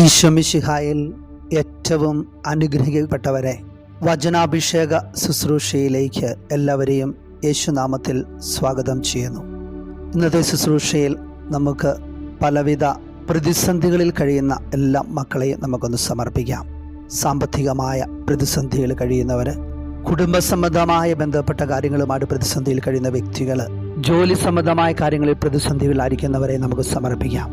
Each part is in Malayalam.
ഈശ്വമിഷിഹായിൽ ഏറ്റവും അനുഗ്രഹിക്കപ്പെട്ടവരെ വചനാഭിഷേക ശുശ്രൂഷയിലേക്ക് എല്ലാവരെയും യേശുനാമത്തിൽ സ്വാഗതം ചെയ്യുന്നു. ഇന്നത്തെ ശുശ്രൂഷയിൽ നമുക്ക് പലവിധ പ്രതിസന്ധികളിൽ കഴിയുന്ന എല്ലാ മക്കളെയും നമുക്കൊന്ന് സമർപ്പിക്കാം. സാമ്പത്തികമായ പ്രതിസന്ധികൾ കഴിയുന്നവർ കുടുംബസംബന്ധമായ ബന്ധപ്പെട്ട കാര്യങ്ങളുമായിട്ട് പ്രതിസന്ധിയിൽ കഴിയുന്ന വ്യക്തികൾ ജോലി സംബന്ധമായ കാര്യങ്ങളിൽ പ്രതിസന്ധികളായിരിക്കുന്നവരെ നമുക്ക് സമർപ്പിക്കാം.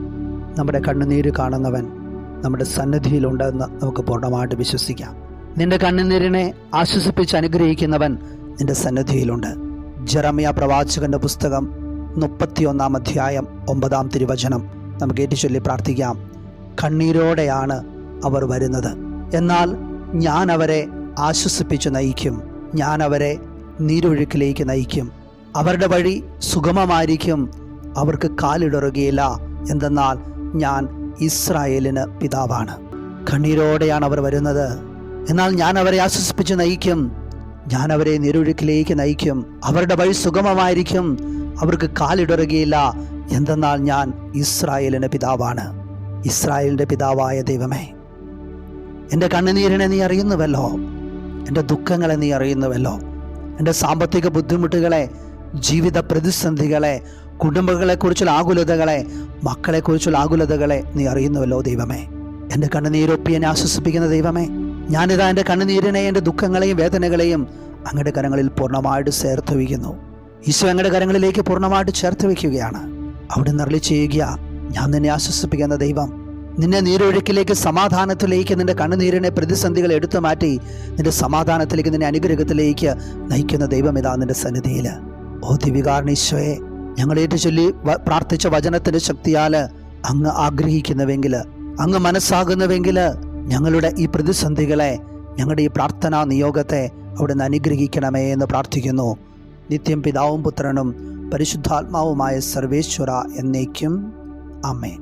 നമ്മുടെ കണ്ണുനീര് കാണുന്നവൻ നമ്മുടെ സന്നിധിയിലുണ്ടെന്ന് നമുക്ക് പൂർണമായിട്ട് വിശ്വസിക്കാം. നിന്റെ കണ്ണുനീരിനെ ആശ്വസിപ്പിച്ച് അനുഗ്രഹിക്കുന്നവൻ നിന്റെ സന്നിധിയിലുണ്ട്. ജറമിയ പ്രവാചകന്റെ പുസ്തകം മുപ്പത്തിയൊന്നാം അധ്യായം ഒമ്പതാം തിരുവചനം നമുക്ക് ഏറ്റുചൊല്ലി പ്രാർത്ഥിക്കാം. കണ്ണീരോടെയാണ് അവർ വരുന്നത്. എന്നാൽ ഞാൻ അവരെ ആശ്വസിപ്പിച്ച് നയിക്കും. ഞാൻ അവരെ നീരൊഴുക്കിലേക്ക് നയിക്കും. അവരുടെ വഴി സുഗമമായിരിക്കും. അവർക്ക് കാലിടറുകയില്ല. എന്തെന്നാൽ ഞാൻ ഇസ്രായേലിന് പിതാവാണ്. കണ്ണീരോടെയാണ് അവർ വരുന്നത്. എന്നാൽ ഞാൻ അവരെ ആശ്വസിപ്പിച്ച് നയിക്കും. ഞാൻ അവരെ നീരൊഴുക്കിലേക്ക് നയിക്കും. അവരുടെ വഴി സുഗമമായിരിക്കും. അവർക്ക് കാലിടറുകയില്ല. എന്തെന്നാൽ ഞാൻ ഇസ്രായേലിന് പിതാവാണ്. ഇസ്രായേലിന്റെ പിതാവായ ദൈവമേ എന്റെ കണ്ണുനീരിനെ നീ അറിയുന്നുവല്ലോ. എന്റെ ദുഃഖങ്ങളെ നീ അറിയുന്നുവല്ലോ. എന്റെ സാമ്പത്തിക ബുദ്ധിമുട്ടുകളെ ജീവിത പ്രതിസന്ധികളെ കുടുംബങ്ങളെക്കുറിച്ചുള്ള ആകുലതകളെ മക്കളെക്കുറിച്ചുള്ള ആകുലതകളെ നീ അറിയുന്നുവല്ലോ ദൈവമേ. എന്റെ കണ്ണുനീരൊപ്പി എന്നെ ആശ്വസിപ്പിക്കുന്ന ദൈവമേ. ഞാനിതാ എന്റെ കണ്ണുനീരിനെ എന്റെ ദുഃഖങ്ങളെയും വേദനകളെയും അങ്ങയുടെ കരങ്ങളിൽ പൂർണമായിട്ട് ചേർത്ത് വയ്ക്കുന്നു. ഈശോ അങ്ങയുടെ കരങ്ങളിലേക്ക് പൂർണമായിട്ട് ചേർത്ത് വയ്ക്കുകയാണ്. അവിടെ നിറളി ചെയ്യുക ഞാൻ നിന്നെ ആശ്വസിപ്പിക്കുന്ന ദൈവം. നിന്നെ നീരൊഴുക്കിലേക്ക് സമാധാനത്തിലേക്ക് നിന്റെ കണ്ണുനീരിനെ പ്രതിസന്ധികൾ എടുത്തു മാറ്റി നിന്റെ സമാധാനത്തിലേക്ക് നിന്റെ അനുഗ്രഹത്തിലേക്ക് നയിക്കുന്ന ദൈവം ഇതാ നിന്റെ സന്നിധിയിൽ. ഓ ദിവികാർണീശോയെ ഞങ്ങളേറ്റ് ചൊല്ലി പ്രാർത്ഥിച്ച വചനത്തിന്റെ ശക്തിയാൽ അങ്ങ് ആഗ്രഹിക്കുന്നുവെങ്കിൽ അങ്ങ് മനസ്സാകുന്നുവെങ്കിൽ ഞങ്ങളുടെ ഈ പ്രതിസന്ധികളെ ഞങ്ങളുടെ ഈ പ്രാർത്ഥനാ നിയോഗത്തെ അവിടുന്ന് അനുഗ്രഹിക്കണമേ എന്ന് പ്രാർത്ഥിക്കുന്നു. നിത്യം പിതാവും പുത്രനും പരിശുദ്ധാത്മാവുമായ സർവേശ്വര എന്നേക്കും. അമ്മേൻ